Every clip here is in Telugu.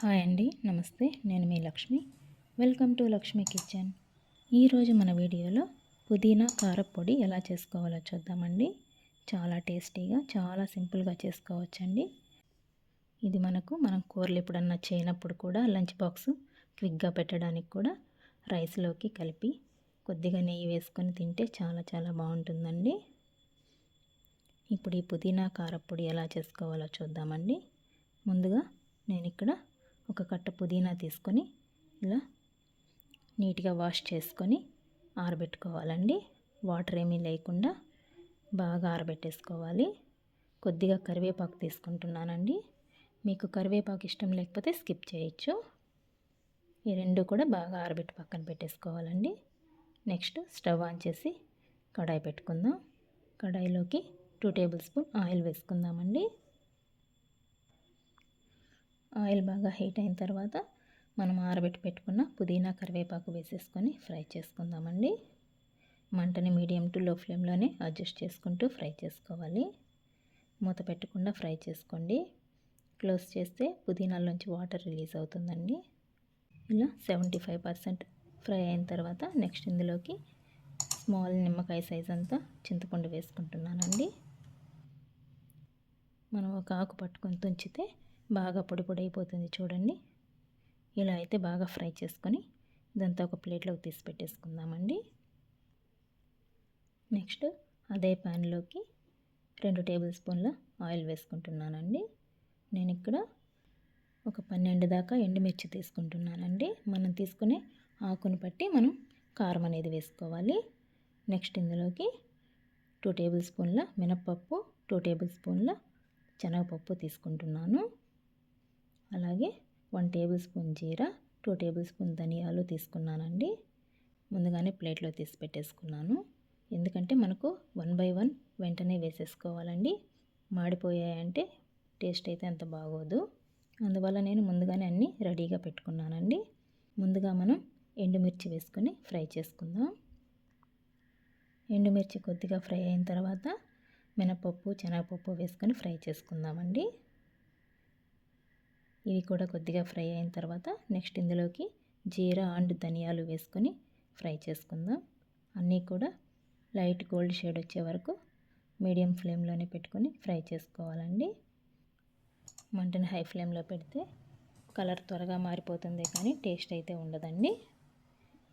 హాయ్ అండి నమస్తే. నేను మీ Lakshmi. Welcome to Lakshmi kitchen. ఈరోజు మన వీడియోలో పుదీనా కారపొడి ఎలా చేసుకోవాలో చూద్దామండి. చాలా టేస్టీగా చాలా సింపుల్గా చేసుకోవచ్చండి. ఇది మనకు మనం కూరలు ఎప్పుడన్నా చేయనప్పుడు కూడా లంచ్ బాక్స్ క్విక్గా పెట్టడానికి కూడా రైస్లోకి కలిపి కొద్దిగా నెయ్యి వేసుకొని తింటే చాలా చాలా బాగుంటుందండి. ఇప్పుడు ఈ పుదీనా కారపొడి ఎలా చేసుకోవాలో చూద్దామండి. ముందుగా నేను ఇక్కడ ఒక కట్ట పుదీనా తీసుకొని ఇలా నీట్గా వాష్ చేసుకొని ఆరబెట్టుకోవాలండి. వాటర్ ఏమీ లేకుండా బాగా ఆరబెట్టేసుకోవాలి. కొద్దిగా కరివేపాకు తీసుకుంటున్నానండి. మీకు కరివేపాకు ఇష్టం లేకపోతే స్కిప్ చేయొచ్చు. ఈ రెండు కూడా బాగా ఆరబెట్టి పక్కన పెట్టేసుకోవాలండి. నెక్స్ట్ స్టవ్ ఆన్ చేసి కడాయి పెట్టుకుందాం. కడాయిలోకి టూ టేబుల్ స్పూన్ ఆయిల్ వేసుకుందామండి. ఆయిల్ బాగా హీట్ అయిన తర్వాత మనం ఆరబెట్టి పెట్టుకున్న పుదీనా కరివేపాకు వేసేసుకొని ఫ్రై చేసుకుందామండి. మంటని మీడియం టు లో ఫ్లేమ్లోనే అడ్జస్ట్ చేసుకుంటూ ఫ్రై చేసుకోవాలి. మూత పెట్టకుండా ఫ్రై చేసుకోండి. క్లోజ్ చేస్తే పుదీనాలోంచి వాటర్ రిలీజ్ అవుతుందండి. ఇలా సెవెంటీ ఫైవ్ పర్సెంట్ ఫ్రై అయిన తర్వాత నెక్స్ట్ ఇందులోకి స్మాల్ నిమ్మకాయ సైజ్ అంతా చింతపండు వేసుకుంటున్నానండి. మనం ఒక ఆకు పట్టుకొని తుంచితే బాగా పొడి పొడి అయిపోతుంది చూడండి. ఇలా అయితే బాగా ఫ్రై చేసుకొని ఇదంతా ఒక ప్లేట్లోకి తీసి పెట్టేసుకుందామండి. నెక్స్ట్ అదే ప్యాన్లోకి రెండు టేబుల్ స్పూన్ల ఆయిల్ వేసుకుంటున్నానండి. నేను ఇక్కడ ఒక పన్నెండు దాకా ఎండుమిర్చి తీసుకుంటున్నానండి. మనం తీసుకునే ఆకును బట్టి మనం కారం అనేది వేసుకోవాలి. నెక్స్ట్ ఇందులోకి టూ టేబుల్ స్పూన్ల మినప్పప్పు టూ టేబుల్ స్పూన్ల శనగపప్పు తీసుకుంటున్నాను. అలాగే వన్ టేబుల్ స్పూన్ జీరా టూ టేబుల్ స్పూన్ ధనియాలు తీసుకున్నానండి. ముందుగానే ప్లేట్లో తీసి పెట్టేసుకున్నాను. ఎందుకంటే మనకు వన్ బై వన్ వెంటనే వేసేసుకోవాలండి. మాడిపోయాయంటే టేస్ట్ అయితే అంత బాగోదు. అందువల్ల నేను ముందుగానే అన్నీ రెడీగా పెట్టుకున్నానండి. ముందుగా మనం ఎండుమిర్చి వేసుకొని ఫ్రై చేసుకుందాం. ఎండుమిర్చి కొద్దిగా ఫ్రై అయిన తర్వాత మినపప్పు శనగపప్పు వేసుకొని ఫ్రై చేసుకుందామండి. ఇవి కూడా కొద్దిగా ఫ్రై అయిన తర్వాత నెక్స్ట్ ఇందులోకి జీరా అండ్ ధనియాలు వేసుకొని ఫ్రై చేసుకుందాం. అన్నీ కూడా లైట్ గోల్డ్ షేడ్ వచ్చే వరకు మీడియం ఫ్లేమ్లోనే పెట్టుకొని ఫ్రై చేసుకోవాలండి. మంటని హై ఫ్లేమ్లో పెడితే కలర్ త్వరగా మారిపోతుంది కానీ టేస్ట్ అయితే ఉండదండి.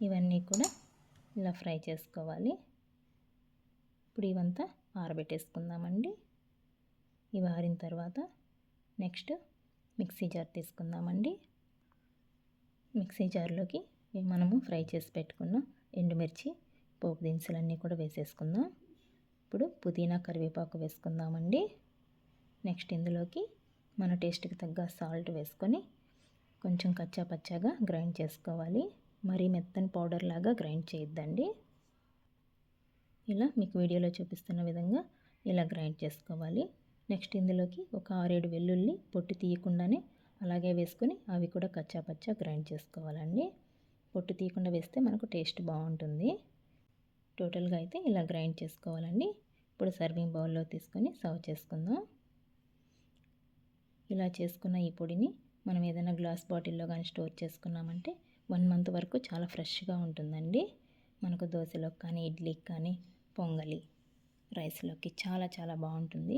ఇవన్నీ కూడా ఇలా ఫ్రై చేసుకోవాలి. ఇప్పుడు ఇవంతా ఆరబెట్టేసుకుందామండి. ఇవి ఆరిన తర్వాత నెక్స్ట్ మిక్సీ జార్ తీసుకుందామండి. మిక్సీ జార్లోకి మనము ఫ్రై చేసి పెట్టుకున్న ఎండుమిర్చి పోపు దినుసులన్నీ కూడా వేసేసుకుందాం. ఇప్పుడు పుదీనా కరివేపాకు వేసుకుందామండి. నెక్స్ట్ ఇందులోకి మన టేస్ట్కి తగ్గ సాల్ట్ వేసుకొని కొంచెం కచ్చా పచ్చాగా గ్రైండ్ చేసుకోవాలి. మరీ మెత్తని పౌడర్ లాగా గ్రైండ్ చేయొద్దండి. ఇలా మీకు వీడియోలో చూపిస్తున్న విధంగా ఇలా గ్రైండ్ చేసుకోవాలి. నెక్స్ట్ ఇందులోకి ఒక ఆరేడు వెల్లుల్లి పొట్టు తీయకుండానే అలాగే వేసుకొని అవి కూడా కచ్చాపచ్చా గ్రైండ్ చేసుకోవాలండి. పొట్టు తీయకుండా వేస్తే మనకు టేస్ట్ బాగుంటుంది. టోటల్గా అయితే ఇలా గ్రైండ్ చేసుకోవాలండి. ఇప్పుడు సర్వింగ్ బౌల్లో తీసుకొని సర్వ్ చేసుకుందాం. ఇలా చేసుకున్న ఈ పొడిని మనం ఏదైనా గ్లాస్ బాటిల్లో కానీ స్టోర్ చేసుకున్నామంటే వన్ మంత్ వరకు చాలా ఫ్రెష్గా ఉంటుందండి. మనకు దోశలోకి కానీ ఇడ్లీకి కానీ పొంగలి రైస్లోకి చాలా చాలా బాగుంటుంది.